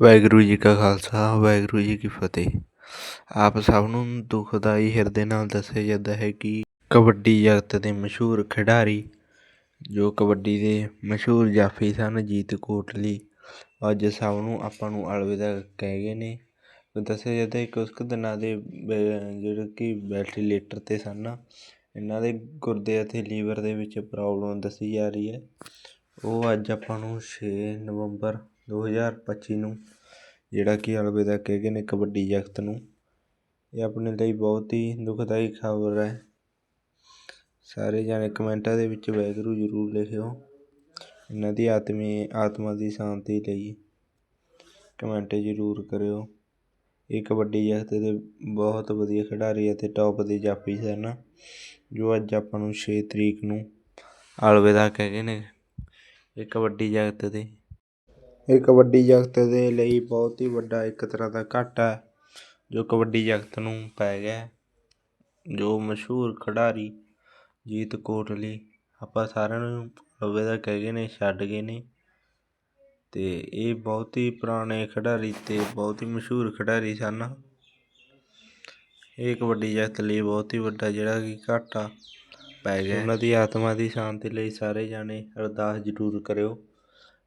ਵਾਹਿਗੁਰੂ ਜੀ ਕਾ ਖਾਲਸਾ, ਵਾਹਿਗੁਰੂ ਜੀ ਕੀ ਫਤਿਹ। ਆਪ ਸਭ ਨੂੰ ਦੁਖਦਾਈ ਹਿਰਦੇ ਨਾਲ ਦੱਸਿਆ ਜਾਂਦਾ ਹੈ ਕਿ ਕਬੱਡੀ ਜਗਤ ਦੇ ਮਸ਼ਹੂਰ ਖਿਡਾਰੀ, ਜੋ ਕਬੱਡੀ ਦੇ ਮਸ਼ਹੂਰ ਜਾਫੀ ਸਨ, ਜੀਤ ਕੋਟਲੀ, ਅੱਜ ਸਭ ਨੂੰ ਆਪਾਂ ਨੂੰ ਅਲਵਿਦਾ ਕਹਿ ਗਏ ਨੇ। ਦੱਸਿਆ ਜਾਂਦਾ ਹੈ ਕੁਛ ਕੁ ਦਿਨਾਂ ਦੇ ਜਿਹੜੇ ਕਿ ਵੈਂਟੀਲੇਟਰ 'ਤੇ ਸਨ ਇਹਨਾਂ ਦੇ ਗੁਰਦੇ ਅਤੇ ਲੀਵਰ ਦੇ ਵਿੱਚ ਪ੍ਰੋਬਲਮ ਦੱਸੀ ਜਾ ਰਹੀ ਹੈ। ਉਹ ਅੱਜ ਆਪਾਂ ਨੂੰ 6 ਨਵੰਬਰ 2025 ਨੂੰ, ਜਿਹੜਾ ਕਿ ਅਲਵਿਦਾ ਕਹਿ ਗਏ ਨੇ ਕਬੱਡੀ ਜਗਤ ਨੂੰ। ਇਹ ਆਪਣੇ ਲਈ ਬਹੁਤ ਹੀ ਦੁਖਦਾਈ ਖਬਰ ਹੈ। ਸਾਰੇ ਜਾਣੇ ਕਮੈਂਟਾਂ ਦੇ ਵਿੱਚ ਵਾਹਿਗੁਰੂ ਜ਼ਰੂਰ ਲਿਖਿਓ ਇਹਨਾਂ ਦੀ ਆਤਮੀ, ਆਤਮਾ ਦੀ ਸ਼ਾਂਤੀ ਲਈ। ਕਮੈਂਟ ਜ਼ਰੂਰ ਕਰਿਓ। ਇਹ ਕਬੱਡੀ ਜਗਤ ਦੇ ਬਹੁਤ ਵਧੀਆ ਖਿਡਾਰੀ ਅਤੇ ਟੌਪ ਦੇ ਜਾਫੀ ਸਨ, ਜੋ ਅੱਜ ਆਪਾਂ ਨੂੰ 6 ਤਰੀਕ ਨੂੰ ਅਲਵਿਦਾ ਕਹਿ ਗਏ ਨੇ, ਇਹ ਕਬੱਡੀ ਜਗਤ ਦੇ ਇਹ ਕਬੱਡੀ ਜਗਤ ਦੇ ਲਈ ਬਹੁਤ ਹੀ ਵੱਡਾ ਇੱਕ ਤਰ੍ਹਾਂ ਦਾ ਘਾਟਾ ਹੈ, ਜੋ ਕਬੱਡੀ ਜਗਤ ਨੂੰ ਪੈ ਗਿਆ ਜੋ ਮਸ਼ਹੂਰ ਖਿਡਾਰੀ ਜੀਤ ਕੋਟਲੀ, ਆਪਾਂ ਸਾਰਿਆਂ ਨੂੰ ਅਲਵਿਦਾ ਕਹਿ ਗਏ ਨੇ, ਛੱਡ ਗਏ ਨੇ। ਅਤੇ ਇਹ ਬਹੁਤ ਹੀ ਪੁਰਾਣੇ ਖਿਡਾਰੀ ਅਤੇ ਬਹੁਤ ਹੀ ਮਸ਼ਹੂਰ ਖਿਡਾਰੀ ਸਨ। ਇਹ ਕਬੱਡੀ ਜਗਤ ਲਈ ਬਹੁਤ ਹੀ ਵੱਡਾ ਜਿਹੜਾ ਕਿ ਘਾਟਾ ਪੈ ਗਿਆ ਉਹਨਾਂ ਦੀ ਆਤਮਾ ਦੀ ਸ਼ਾਂਤੀ ਲਈ ਸਾਰੇ ਜਾਣੇ ਅਰਦਾਸ ਜ਼ਰੂਰ ਕਰਿਓ।